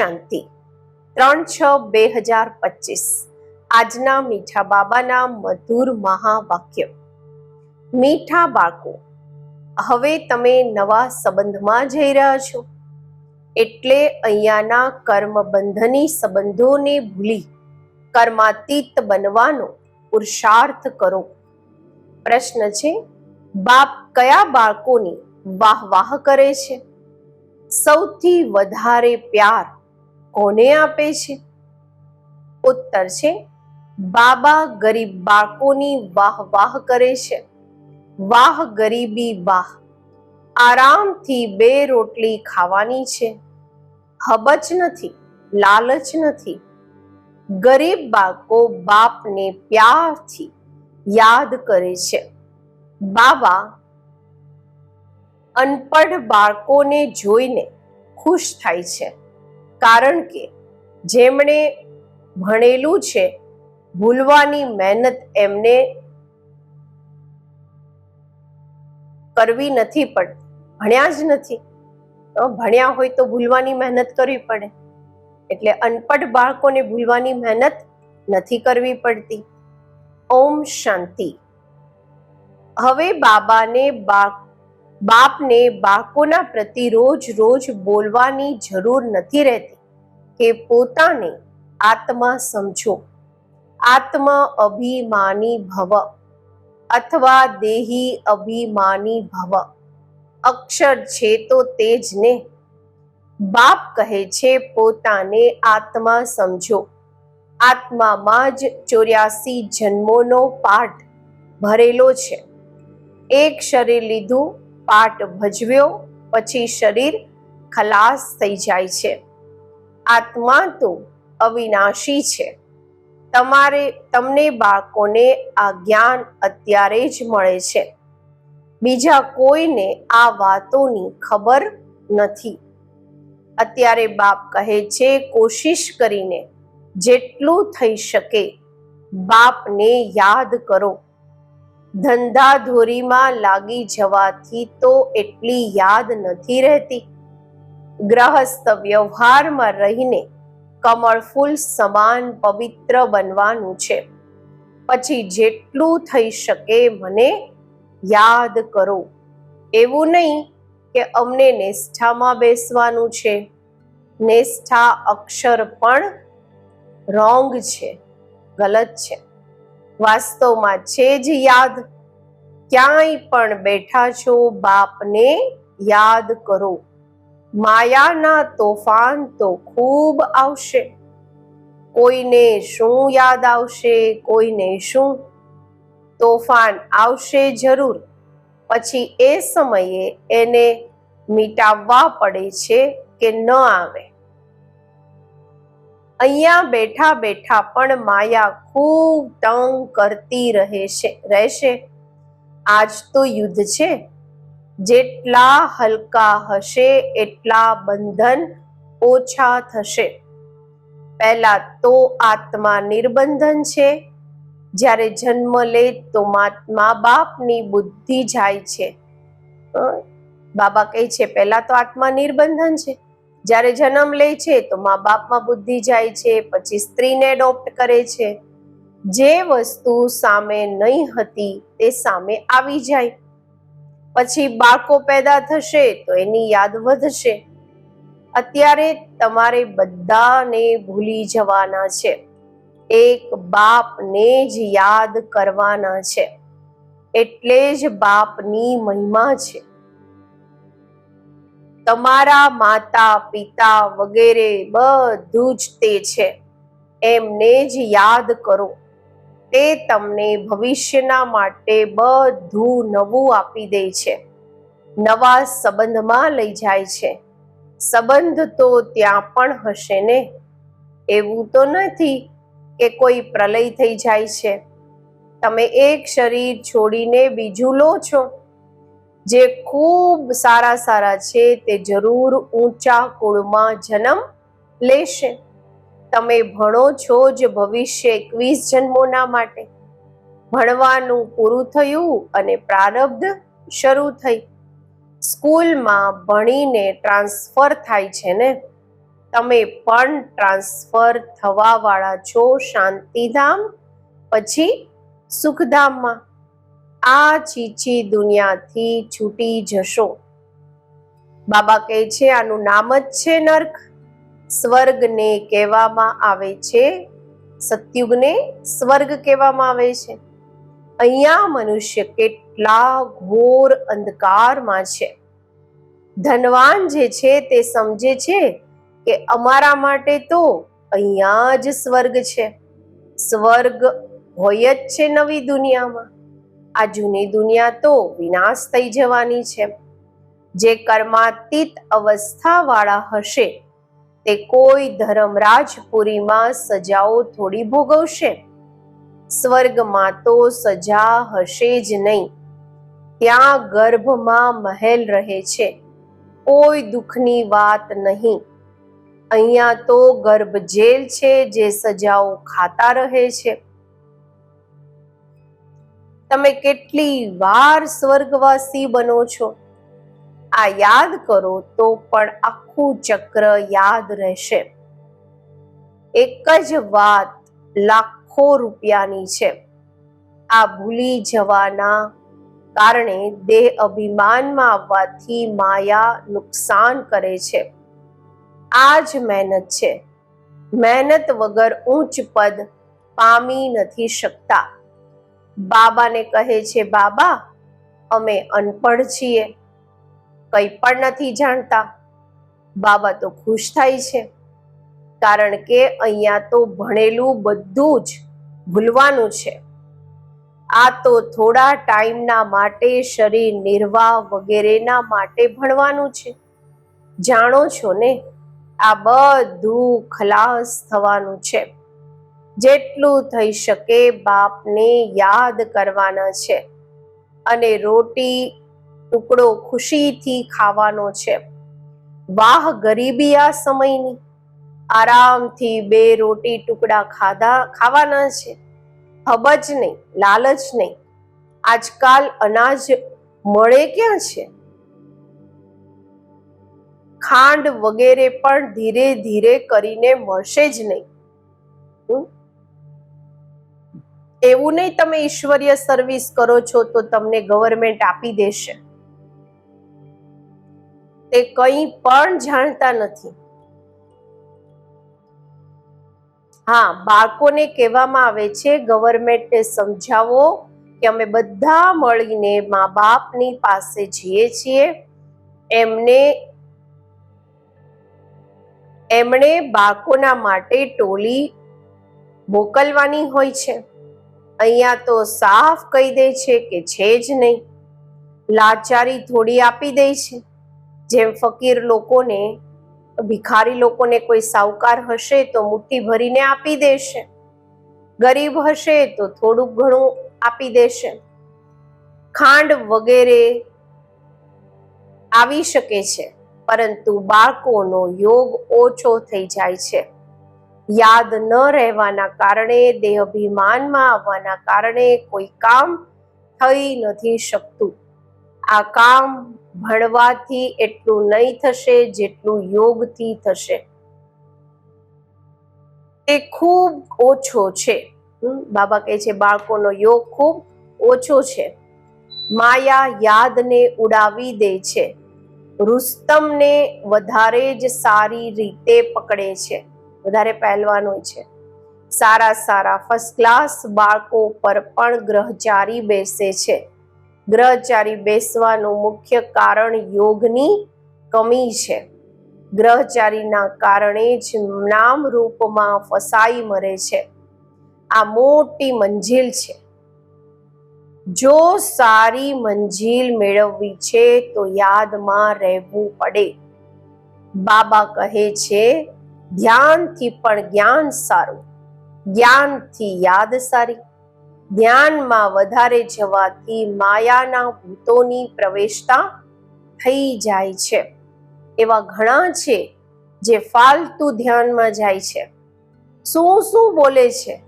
શાંતિ. ત્રણ છ બે હજાર પચીસ. આજના મીઠા બાબાના મધુર મહાવાક્ય. મીઠા બાળકો, હવે તમે નવા સંબંધમાં જઈ રહ્યા છો. એટલે અહીંયાના કર્મ બંધની સંબંધોને ભૂલી કર્માતીત બનવાનો પુરુષાર્થ કરો. પ્રશ્ન છે, બાપ કયા બાળકોની વાહ વાહ કરે છે? સૌથી વધારે પ્યાર કોને આપે છે? ઉત્તર છે, બાબા ગરીબ બાળકોની વાહ વાહ કરે છે. વાહ ગરીબી વાહ. આરામથી બે રોટલી ખાવાની છે. હબચ નથી, લાલચ નથી. ગરીબ બાળકો બાપને પ્યારથી યાદ કરે છે. બાબા અનપઢ બાળકોને જોઈને ખુશ થાય છે. કારણ કે જેમણે ભણેલું છે, ભૂલવાની મહેનત એમને કરવી નથી પડતી. ભણ્યા જ નથી. ભણ્યા હોય તો ભૂલવાની મહેનત કરવી પડે. એટલે અનપઢ બાળકોને ભૂલવાની મહેનત નથી કરવી પડતી. ઓમ શાંતિ. હવે બાબાને બાપ બાપને બાળકોના પ્રતિ રોજ રોજ બોલવાની જરૂર નથી રહેતી. કે પોતાને આત્મા સમજો. આત્મ અભિમાની ભવ અથવા દેહી અભિમાની ભવ. અક્ષર છે તો તે જ ને. બાપ કહે છે પોતાને આત્મા સમજો. આત્મામાં જ ચોર્યાસી જન્મોનો પાઠ ભરેલો છે. એક શરીર લીધું પાઠ ભજવ્યો, પછી શરીર ખલાસ થઈ જાય છે. આત્મા તો અવિનાશી છે. તમારે, તમને બાળકોને આ જ્ઞાન અત્યારે જ મળે છે. બીજા કોઈને આ વાતોની ખબર નથી. અત્યારે બાપ કહે છે, કોશિશ કરીને જેટલું થઈ શકે, બાપને યાદ કરો. ધંધાધોરીમાં લાગી જવાથી તો એટલી યાદ નથી રહેતી. ગ્રહસ્થ વ્યવહારમાં રહીને કમળ ફૂલ સમાન પવિત્ર બનવાનું છે. પછી જેટલું થઈ શકે મને યાદ કરો. એવું નહીં કે અમને નિષ્ઠામાં બેસવાનું છે. નિષ્ઠા અક્ષર પણ રોંગ છે, ગલત છે. વાસ્તવમાં છે જ યાદ? ક્યાંય પણ બેઠા છો બાપને યાદ કરો. માયાના તોફાન તો ખૂબ આવશે. કોઈને શું યાદ આવશે, કોઈને શું? તોફાન આવશે જરૂર. પછી એ સમયે એને મિટાવવા પડે છે કે ન આવે? અહીંયા બેઠા બેઠા પણ માયા ખૂબ તંગ કરતી રહે રહેશે. આજ તો યુદ્ધ છે. જેટલા હલકા હશે, એટલા બંધન ઓછા થશે. પહેલા તો આત્મા નિર્બંધન છે. જ્યારે જન્મ લે તો મા બાપની બુદ્ધિ જાય છે. બાબા કહે છે, પહેલા તો આત્મા નિર્બંધન છે. જ્યારે જન્મ લે છે તો મા બાપમાં બુદ્ધિ જાય છે, પછી સ્ત્રીને એડોપ્ટ કરે છે. જે વસ્તુ સામે નહીં હતી તે સામે આવી જાય. પછી બાળકો પેદા થશે તો એની યાદ વધશે. અત્યારે તમારે બધાને ભૂલી જવાના છે. એક બાપને જ યાદ કરવાના છે. એટલે જ બાપની મહિમા છે. તમારા માતા, પિતા વગેરે બધું જ તે છે. એમને જ યાદ કરો. તે તમને ભવિષ્યના માટે બધું નવું આપી દે છે. નવા સંબંધમાં લઈ જાય છે. સંબંધ તો ત્યાં પણ હશે ને? એવું તો નથી કે કોઈ પ્રલય થઈ જાય છે. તમે એક શરીર છોડીને બીજું લો છો. જે ખૂબ સારા સારા છે તે જરૂર ઊંચા કુળમાં જન્મ લેશે. તમે ભણો છો જ ભવિષ્ય એકવીસ જન્મોના માટે. ભણવાનું પૂરું થયું અને પ્રારબ્ધ શરૂ થઈ. સ્કૂલમાં ભણીને ટ્રાન્સફર થાય છે ને? તમે પણ ટ્રાન્સફર થવાવાળા છો શાંતિધામ, પછી સુખધામમાં. આ ચીચી દુનિયાથી છૂટી જશો. બાબા કહે છે, આનું નામ જ છે નર્ક. સ્વર્ગને કહેવામાં આવે છે, સતયુગને સ્વર્ગ કહેવામાં આવે છે. અહીંયા મનુષ્ય કેટલા ઘોર અંધકારમાં છે. ધનવાન જે છે તે સમજે છે કે અમારા માટે તો અહીંયા જ સ્વર્ગ છે. સ્વર્ગ હોય જ છે નવી દુનિયામાં. આ જૂની દુનિયા તો વિનાશ થઈ જવાની છે. જે કર્માતીત અવસ્થાવાળા હશે, તે કોઈ ધર્મરાજપુરીમાં સજાઓ થોડી ભોગવશે. સ્વર્ગમાં તો સજા હશે જ નહીં. ત્યાં ગર્ભમાં મહેલ રહે છે. કોઈ દુઃખની વાત નહીં. અહીંયા તો ગર્ભ જેલ છે જે સજાઓ ખાતા રહે છે. તમે કેટલી વાર સ્વર્ગવાસી બનો છો? આ યાદ કરો તો પણ આખું ચક્ર યાદ રહેશે. એક જ વાત લાખો રૂપિયાની છે. આ ભૂલી જવાના કારણે દેહ અભિમાનમાં આવવાથી માયા નુકસાન કરે છે. આ જ મહેનત છે. મહેનત વગર ઊંચ પદ પામી નથી શકતા. બાબાને કહે છે, બાબા, અમે અનપઢ છીએ, કંઈ પણ નથી જાણતા. બાબા તો ખુશ થાય છે, કારણ કે અહીંયા તો ભણેલું બધું જ ભૂલવાનું છે. આ તો થોડા ટાઈમના માટે શરીર નિર્વાહ વગેરેના માટે ભણવાનું છે. જાણો છો ને, આ બધું ખલાસ થવાનું છે. જેટલું થઈ શકે બાપને યાદ કરવાના છે. અને રોટી ટુકડો ખુશીથી ખાવાનો છે. વાહ, ગરીબી આ સમયની. આરામથી બે રોટી ટુકડા ખાધા, ખાવાના છે. હબજ નહીં, લાલચ નહીં. આજકાલ અનાજ મળે ક્યાં છે? ખાંડ વગેરે પણ ધીરે ધીરે કરીને મળશે જ નહીં? એવું નહીં તમે ઈશ્વરીય સર્વિસ કરો છો તો તમને ગવર્મેન્ટ આપી દેશે. તે કંઈ પણ જાણતા નથી. હા, બાળકોને કહેવામાં આવે છે ગવર્મેન્ટને સમજાવો કે અમે બધા મળીને મા બાપની પાસે જઈએ છીએ. એમને, એમણે બાળકોના માટે ટોલી મોકલવાની હોય છે. અહીંયા તો સાફ કહી દે છે કે છે જ નહીં. લાચારી થોડી આપી દે છે. જેમ ફકીર લોકોને, ભિખારી લોકોને કોઈ સાવકાર હશે તો મુઠ્ઠી ભરીને આપી દેશે. ગરીબ હશે તો થોડુંક ઘણું આપી દેશે. ખાંડ વગેરે આવી શકે છે, પરંતુ બાળકોનો યોગ ઓછો થઈ જાય છે. યાદ ન રહેવાના કારણે દેહ અભિમાનમાં આવવાના કારણે કોઈ કામ થઈ નથી શકતું. આ કામ ભણવાથી એટલું નહીં થશે જેટલું યોગથી થશે. તે ખૂબ ઓછો છે. બાબા કહે છે, બાળકોનો યોગ ખૂબ ઓછો છે. માયા યાદને ઉડાવી દે છે. રુસ્તમને વધારે જ સારી રીતે પકડે છે. વધારે પહેલવાન હોય છે. સારા સારા ફર્સ્ટ ક્લાસ બાળકો પર પણ ગ્રહચારી બેસે છે. ગ્રહચારી બેસવાનું મુખ્ય કારણ યોગની કમી છે. ગ્રહચારીના કારણે જ નામ રૂપમાં ફસાઈ મરે છે. આ મોટી મંજિલ છે. જો સારી મંજિલ મેળવવી છે તો યાદમાં રહેવું પડે. બાબા કહે છે ધ્યાનથી પણ જ્ઞાન સારું. જ્ઞાનથી યાદ સારી. ધ્યાનમાં વધારે જવાથી માયાના ભૂતોની પ્રવેશતા થઈ જાય છે. એવા ઘણા છે જે ફાલતુ ધ્યાનમાં જાય છે. શું શું બોલે છે?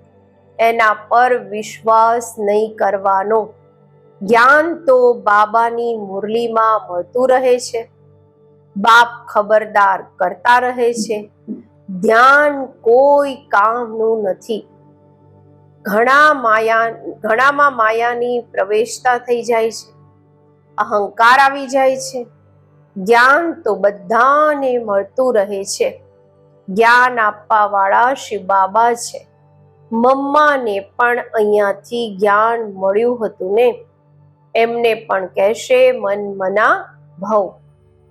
એના પર વિશ્વાસ નહીં કરવાનો. જ્ઞાન તો બાબાની મુરલીમાં મળતું રહે છે. બાપ ખબરદાર કરતા રહે છે. ધ્યાન કોઈ કામનું નથી. ઘણા માયા, ઘણામાં માયાની પ્રવેશતા થઈ જાય છે. અહંકાર આવી જાય છે. જ્ઞાન તો બધાને મળતું રહે છે. જ્ઞાન આપવા વાળા શિવ બાબા છે. મમ્માને પણ અહીંયાથી જ્ઞાન મળ્યું હતું ને? એમને પણ કહેશે મન મના ભવ.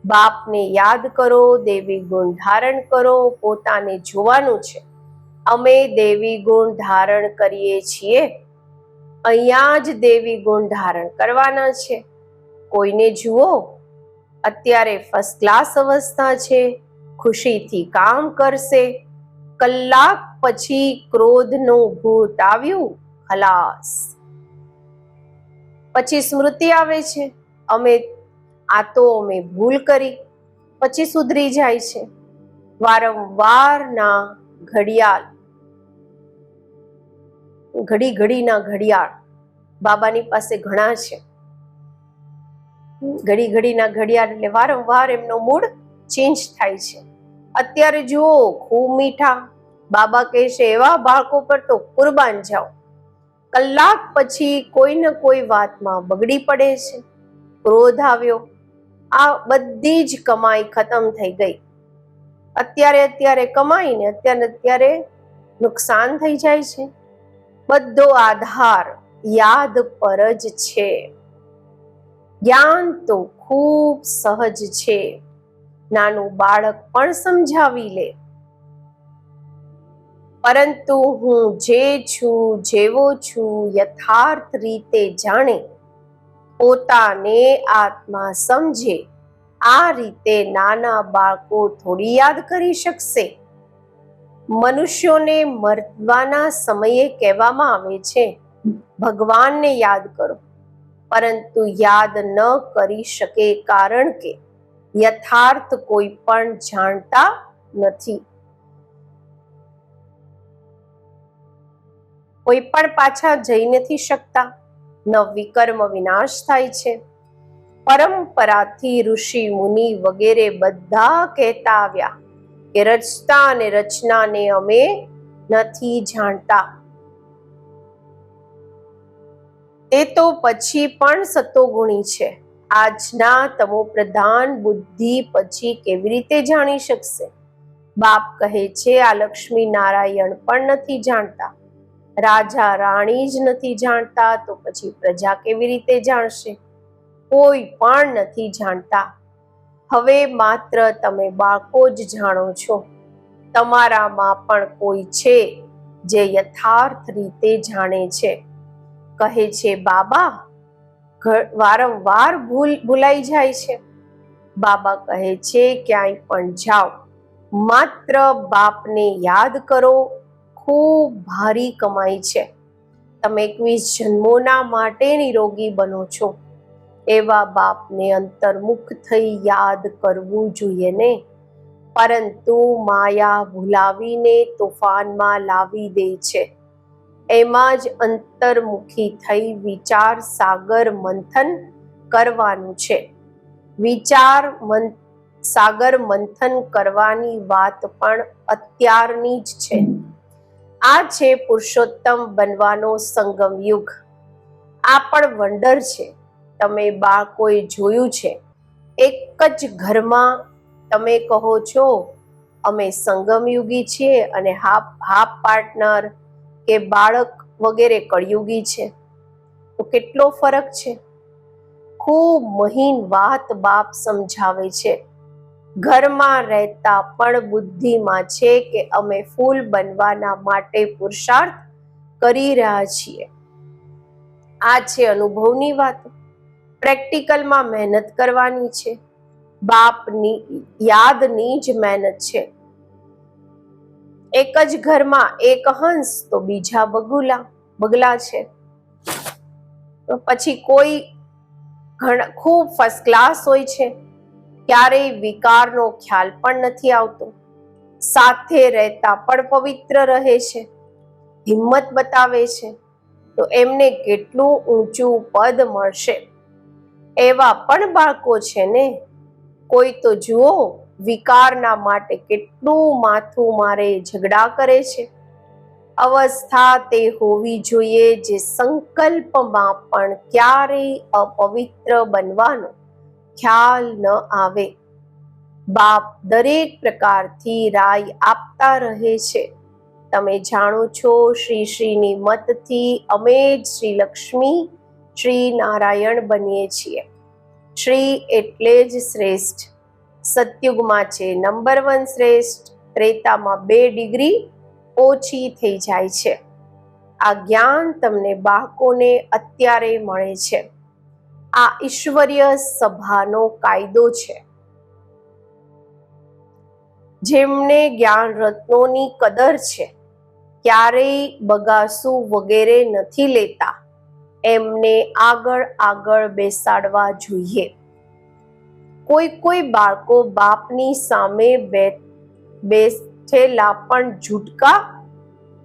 બાપને યાદ કરો, દેવી ગુણ ધારણ કરો, પોતાને જોવાનું છે. અમે દેવી ગુણ ધારણ કરીએ છીએ. અહીંયા જ દેવી ગુણ ધારણ કરવાના છે. કોઈને જુઓ, અત્યારે ફર્સ્ટ ક્લાસ અવસ્થા છે, ખુશીથી કામ કરશે. કલાક પછી ક્રોધનું ભૂત આવ્યું, ખલાસ. પછી સ્મૃતિ આવે છે. અમે આ તો અમે ભૂલ કરી. પછી સુધરી જાય છે. વારંવારના ઘડિયાળ. ઘડી ઘડીના ઘડિયાળ. બાબાની પાસે ઘણા છે. ઘડી ઘડીના ઘડિયાળ એટલે વારંવાર એમનો મૂડ ચેન્જ થાય છે. અત્યારે જુઓ, ખૂબ મીઠા. બાબા કહે છે એવા બાળકો પર તો કુરબાન જાઓ. કલાક પછી કોઈ ને કોઈ વાતમાં બગડી પડે છે. ક્રોધ આવ્યો. આ બધી જ કમાઈ ખતમ થઈ ગઈ. અત્યારે અત્યારે કમાઈને અત્યારે અત્યારે નુકસાન થઈ જાય છે. બધો આધાર યાદ પર જ છે. જ્ઞાન તો ખૂબ સહજ છે. નાનું બાળક પણ સમજાવી લે. પરંતુ હું જે છું જેવો છું યથાર્થ રીતે જાણે પોતાને આત્મા સમજે. આ રીતે નાના બાળકો થોડી યાદ કરી શકશે. મનુષ્યોને મરવાના સમયે કહેવામાં આવે છે, ભગવાનને યાદ કરો. પરંતુ યાદ ન કરી શકે કારણ કે યથાર્થ કોઈ પણ જાણતા નથી. કોઈ પણ પાછા જઈ નથી શકતા. ન વિકર્મ વિનાશ થાય છે. પરંપરાથી ઋષિ મુનિ વગેરે બધા કહેતા આવ્યા કે રચતા અને રચનાને અમે નથી જાણતા. તે તો પછી પણ સતોગુણી છે. આજના તમો પ્રધાન બુદ્ધિ પછી કેવી રીતે જાણી શકશે? બાપ કહે છે, આ લક્ષ્મી નારાયણ પણ નથી જાણતા. રાજા રાણી જ નથી જાણતા, તો પછી પ્રજા કેવી રીતે જાણશે? કોઈ પણ નથી જાણતા. હવે માત્ર તમે બાળકો જ જાણો છો. તમારામાં પણ કોઈ છે જે યથાર્થ રીતે જાણે છે. કહે છે, બાબા વારંવાર ભૂલ, ભૂલાઈ જાય છે. બાબા કહે છે, ક્યાંય પણ જાઓ. માત્ર બાપને યાદ કરો ખૂબ ભારી કમાઈ છે. તમે એકવીસ જન્મોના માટે નિરોગી બનો છો. એવા બાપને અંતર્મુખ થઈ યાદ કરવું જોઈએ ને. પરંતુ માયા ભૂલાવીને તોફાનમાં લાવી દે છે. એમાં જ અંતર્મુખી થઈ વિચાર સાગર મંથન કરવાનું છે. વિચાર મન સાગર મંથન કરવાની વાત પણ અત્યારની જ છે. આ છે પુરુષોત્તમ બનવાનો સંગમ યુગ. આ પણ વંડર છે. તમે બાળકોએ જોયું છે? એક જ ઘરમાં તમે કહો છો, અમે સંગમયુગી છીએ અને હાફ હાફ પાર્ટનર કે બાળક વગેરે કળયુગી છે. તો કેટલો ફરક છે? ખૂબ મહીન વાત બાપ સમજાવે છે. ઘરમાં રહેતા પણ બુદ્ધિમાં છે કે અમે ફૂલ બનવાના માટે પુરુષાર્થ કરી રહ્યા છીએ. આ છે અનુભવની વાત. પ્રેક્ટિકલમાં મહેનત કરવાની છે. બાપની યાદની જ મહેનત છે. એક જ ઘરમાં એક હંસ તો બીજા બગુલા, બગલા છે. પછી કોઈ ઘણા ખૂબ ફર્સ્ટ ક્લાસ હોય છે. ક્યારેય વિકારનો ખ્યાલ પણ નથી આવતો. સાથે રહેતા પણ પવિત્ર રહે છે, હિંમત બતાવે છે, તો એમને કેટલું ઊંચું પદ મળશે? એવા પણ બાળકો છે ને, કોઈ તો જુઓ, વિકારના માટે કેટલું માથું મારે ઝઘડા કરે છે. અવસ્થા તે હોવી જોઈએ જે સંકલ્પમાં પણ ક્યારેય અપવિત્ર બનવાનો ખ્યાલ ન આવે. બાપ દરેક પ્રકારથી રાય આપતા રહે છે. તમે જાણો છો, શ્રી શ્રીની મતથી અમે જ શ્રી લક્ષ્મી, શ્રી નારાયણ બનીએ છીએ. શ્રી એટલે જ શ્રેષ્ઠ. સતયુગમાં છે નંબર વન શ્રેષ્ઠ, ત્રેતામાં બે ડિગ્રી, ઓછી થઈ જાય છે. આ જ્ઞાન તમને બાળકોને અત્યારે મળે છે. આ ઈશ્વરીય સભાનો કાયદો છે. જેમને જ્ઞાન રત્નોની કદર છે, ક્યારેય બગાસું વગેરે નથી લેતા. એમને આગળ આગળ બેસાડવા જોઈએ. કોઈ કોઈ બાળકો બાપની સામે બેઠેલા પણ ઝૂટકા,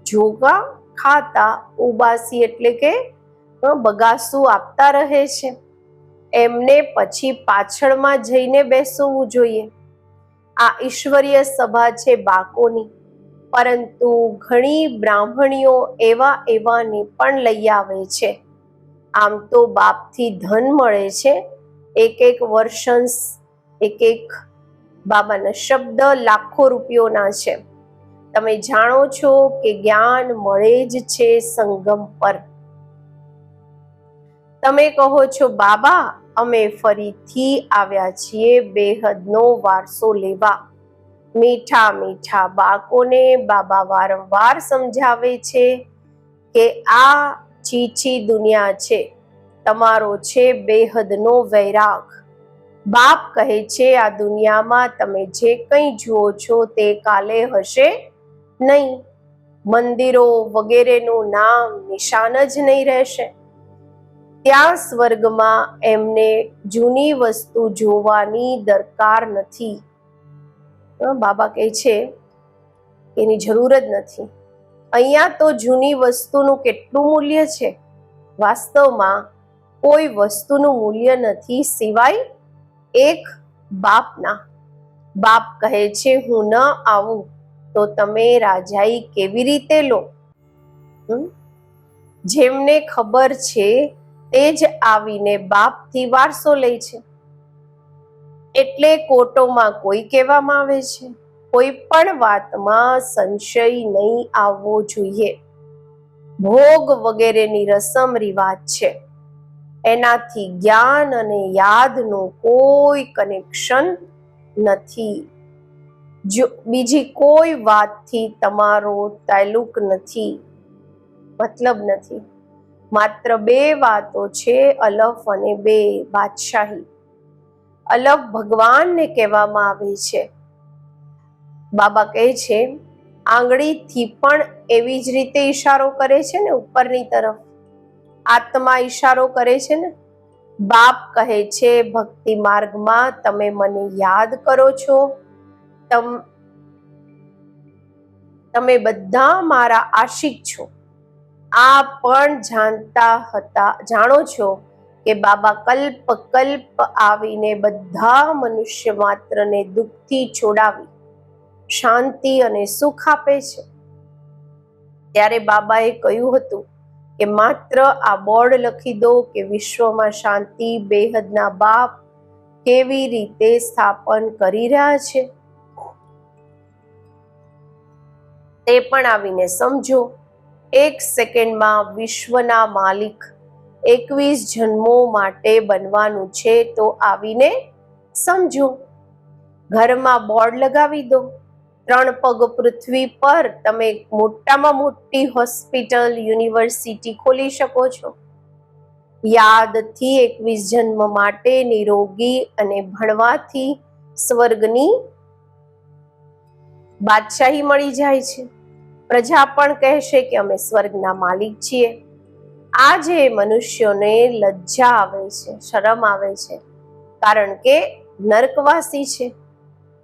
જોગા ખાતા ઉબાસી એટલે કે બગાસું આપતા રહે છે. એમને પછી પાછળમાં જઈને બેસવું જોઈએ. આ ઈશ્વરીય સભા છે બાકોની, પરંતુ ઘણી બ્રાહ્મણીઓ એવા એવાને પણ લઈ આવે છે. આમ તો બાપથી ધન મળે છે, એક એક વર્ષન્સ એક એક બાબાના શબ્દ લાખો રૂપિયોના છે. તમે જાણો છો કે જ્ઞાન મળે જ છે સંગમ પર. તમે કહો છો, બાબા અમે ફરીથી આવ્યા છીએ બેહદનો વારસો લેવા. મીઠા મીઠા બાકોને બાબા વારંવાર સમજાવે છે કે આ ચીચી દુનિયા છે, તમારો છે બેહદનો વૈરાગ. બાપ કહે છે, આ દુનિયામાં તમે જે કંઈ જુઓ છો તે કાલે હશે નહીં. મંદિરો વગેરેનું નામ નિશાન જ નહીં રહેશે. ત્યાં સ્વર્ગમાં એમને જૂની વસ્તુ જોવાની દરકાર નથી. બાબા કહે છે, એની જરૂર જ નથી. અહીંયા તો જૂની વસ્તુનું કેટલું મૂલ્ય છે? વાસ્તવમાં કોઈ વસ્તુનું મૂલ્ય નથી સિવાય એક બાપના. બાપ કહે છે, હું ન આવું તો તમે રાજાઈ કેવી રીતે લો? જેમને ખબર છે તે જ આવીને બાપથી વારસો લે છે. એટલે કોટોમાં કોઈ કહેવામાં આવે છે, કોઈ પણ વાતમાં સંશય નહીં આવવો જોઈએ. ભોગ વગેરેની રસમ રિવાજ છે. એનાથી જ્ઞાન અને યાદનું કોઈ કનેક્શન નથી. જો બીજી કોઈ વાતથી તમારો તાલુક નથી, મતલબ નથી. માત્ર બે વાતો છે, અલફ અને બે બાદશાહી. અલફ ભગવાનને કહેવામાં આવે છે. બાબા કહે છે, આંગળીથી પણ એવી જ રીતે ઈશારો કરે છે ને ઉપરની તરફ? આત્મા ઈશારો કરે છે ને? બાપ કહે છે, ભક્તિ માર્ગમાં તમે મને યાદ કરો છો. તમ, તમે બધા મારા આશિક છો. આ પણ જાણતા હતા. જાણો છો કે બાબા કલ્પ કલ્પ આવીને બધા મનુષ્ય માત્રને દુઃખથી છોડાવી, શાંતિ અને સુખ આપે છે. ત્યારે બાબાએ કહ્યું હતું કે માત્ર આ બોર્ડ લખી દો કે વિશ્વમાં શાંતિ, બેહદના બાપ કેવી રીતે સ્થાપન કરી રહ્યા છે. તે પણ આવીને સમજો. એક સેકન્ડમાં વિશ્વના માલિક એકવીસ જન્મો માટે બનવાનું છે તો આવીને સમજો. ઘરમાં બોર્ડ લગાવી દો. ત્રણ પગ પૃથ્વી પર તમે મોટામાં મોટી હોસ્પિટલ, યુનિવર્સિટી ખોલી શકો છો. યાદથી એકવીસ જન્મ માટે નિરોગી અને ભણવાથી સ્વર્ગની બાદશાહી મળી જાય છે. પ્રજા પણ કહેશે કે અમે સ્વર્ગના માલિક છીએ. આજે મનુષ્યોને લજ્જા આવે છે, શરમ આવે છે, કારણ કે નર્કવાસી છે.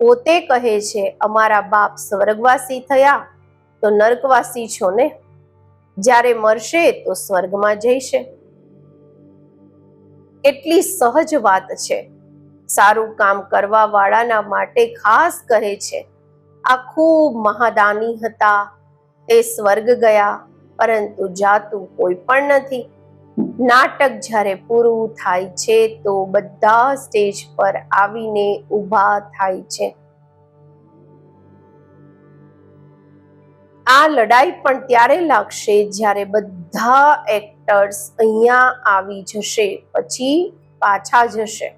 પોતે કહે છે, અમારા બાપ સ્વર્ગવાસી થયા, તો નર્કવાસી છો ને? જ્યારે મરશે, તો સ્વર્ગમાં જઈશે. એટલી સહજ વાત છે. સારું કામ કરવા વાળાના માટે ખાસ કહે છે, આ ખૂબ મહાદાની હતા તે સ્વર્ગ ગયા, પરંતુ જાતું કોઈ પણ નથી. નાટક જ્યારે પૂરું થાય છે, તો બધા સ્ટેજ પર આવીને ઊભા થાય છે. આ લડાઈ પણ ત્યારે લાગશે જ્યારે બધા એક્ટર્સ અહીંયા આવી જશે, પછી પાછા જશે.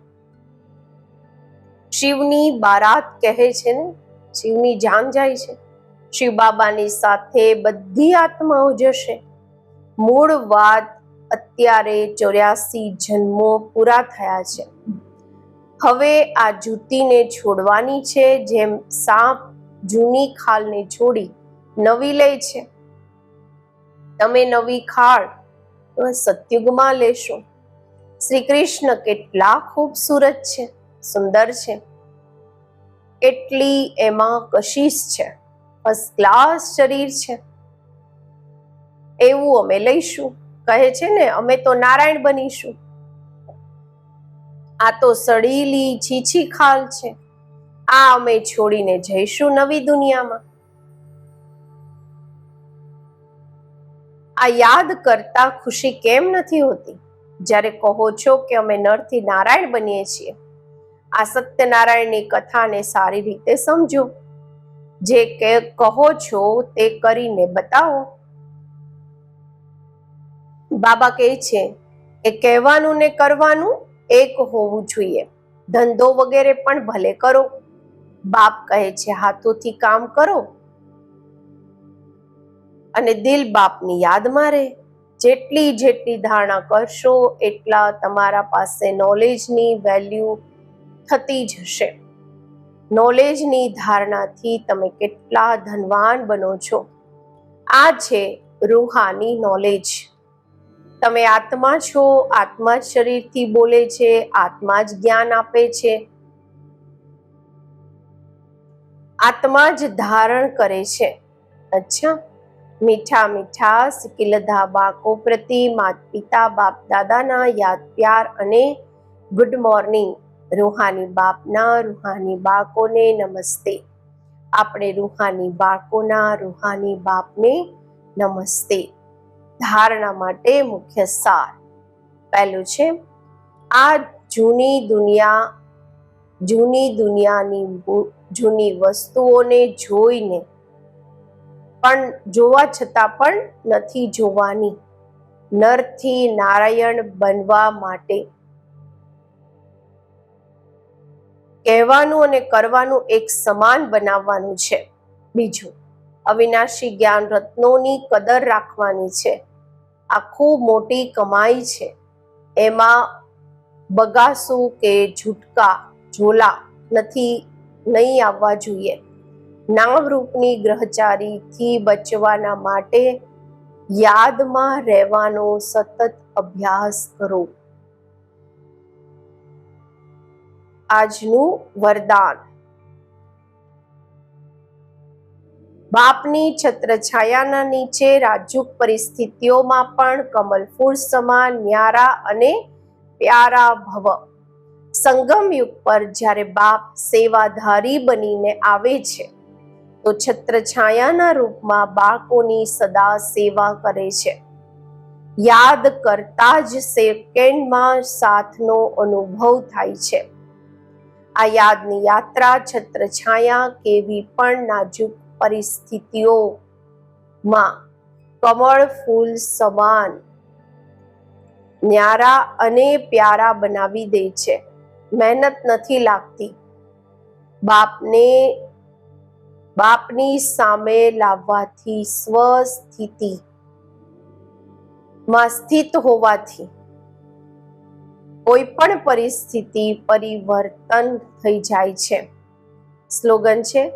શિવની બારાત કહે છે ને, શિવની જાન જાય છે. શિવ બાબાની સાથે બધી આત્માઓ જશે. મૂળ વાત અત્યારે ચોર્યાસી જન્મો પૂરા થયા છે. હવે આ જૂતીને છોડવાની છે, જેમ સાપ જૂની ખાલને છોડી નવી લે છે. તમે નવી ખાળ સતયુગમાં લેશો. શ્રી કૃષ્ણ કેટલા ખૂબસૂરત છે, સુંદર છે. કેટલી એમાં કશિશ છે. ફર્સ્ટ ક્લાસ શરીર છે. એવું અમે લઈશું. કહે છે ને, અમે તો નારાયણ બનીશું. આ તો સડીલી છીછી ખાલ છે. આ અમે છોડીને જઈશું નવી દુનિયામાં. આ યાદ કરતા ખુશી કેમ નથી હોતી? જ્યારે કહો છો કે અમે નરથી નારાયણ બનીએ છીએ. આ સત્યનારાયણની કથાને સારી રીતે સમજો. જે કે કહો છો તે કરીને બતાવો. બાબા કહે છે એ કહેવાનું ને કરવાનું એક હોવું જોઈએ. ધંધો વગેરે પણ ભલે કરો. બાપ કહે છે હાથોથી કામ કરો. અને દિલ બાપની યાદમાં રહે જેટલી જેટલી ધારણા કરશો એટલા તમારા પાસે નોલેજની વેલ્યુ થતી જશે નોલેજની ધારણાથી તમે કેટલા ધનવાન બનો છો? આ છે રૂહાની નોલેજ તમે આત્મા છો, આત્મા જ શરીરથી બોલે છે, આત્મા જ જ્ઞાન આપે છે. આત્મા જ ધારણ કરે છે. અચ્છા. મીઠા મીઠા સિકિલધા બાકો પ્રતિ માત પિતા બાપ દાદાના યાદ પ્યાર અને ગુડ મોર્નિંગ રૂહાની બાપના, રૂહાની બાળકોને નમસ્તે. આપણે રૂહાની બાળકોના, રૂહાની બાપને નમસ્તે. ધારણા માટે મુખ્ય સાર. પહેલું છે, આ જૂની દુનિયા, જૂની દુનિયાની જૂની વસ્તુઓને જોઈને પણ જોવા છતાં પણ નથી જોવાની. નરથી નારાયણ બનવા માટે કહેવાનું અને કરવાનું એક સમાન બનાવવાનું છે. બીજું, અવિનાશી જ્ઞાન રત્નોની કદર રાખવાની છે. આ ખૂબ મોટી કમાઈ છે. એમાં બગાસું કે ઝુટકા, ઝોલા નથી, નહીં આવવા જોઈએ. નામરૂપની ગ્રહચારીથી બચવાના માટે યાદમાં રહેવાનો સતત અભ્યાસ કરો. આજનું વરદાન. બાપની છત્રછાયાના નીચે રાજુક પરિસ્થિતિઓમાં પણ કમલ ફૂલ સમાન, ન્યારા અને પ્યારા ભવ. સંગમ યુગ પર જ્યારે બાપ સેવાધારી બનીને આવે છે, તો છત્રછાયાના રૂપમાં બાળકોની સદા સેવા કરે છે. યાદ કરતા જ સેકન્ડમાં સાથનો અનુભવ થાય છે. આ યાદની યાત્રા છત્રછાયા કેવી પણ નાજુક પરિસ્થિતિઓમાં કમળ ફૂલ સમાન ન્યારા અને પ્યારા બનાવી દે છે. મહેનત નથી લાગતી. બાપને, બાપની સામે લાવવાથી સ્વસ્થિતિ માં સ્થિત હોવાથી કોઈ પણ પરિસ્થિતિ પરિવર્તન થઈ જાય છે. સ્લોગન છે,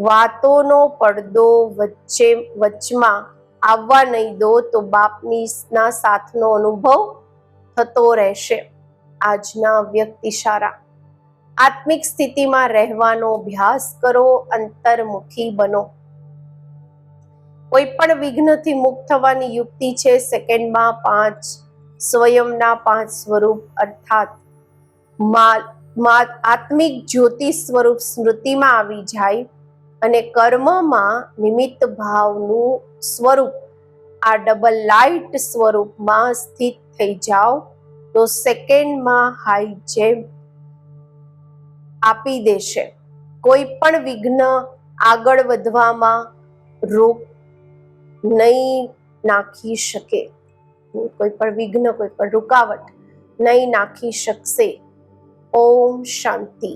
વાતોનો પડદો વચ્ચે, વચમાં આવવા નહીં દો તો બાપની ના સાથનો અનુભવ થતો રહેશે. આજના વ્યક્તિશારા આત્મિક સ્થિતિમાં રહેવાનો અભ્યાસ કરો, અંતર્મુખી બનો. કોઈ પણ વિઘ્નથી મુક્ત થવાની યુક્તિ છે, સેકન્ડમાં પાંચ સ્વયંના પાંચ સ્વરૂપ અર્થાત આત્મિક જ્યોતિ સ્વરૂપ સ્મૃતિમાં આવી જાય અને કર્મમાં નિમિત્ત ભાવનું સ્વરૂપ, આ ડબલ લાઇટ સ્વરૂપમાં સ્થિત થઈ જાઓ તો સેકન્ડમાં હાઈ જેમ આપી દેશે. કોઈ પણ વિઘ્ન આગળ વધવામાં રોક નહીં નાખી શકે. કોઈ પણ વિઘ્ન કોઈ પણ રૂકાવટ નહીં નાખી શકશે. ઓમ શાંતિ.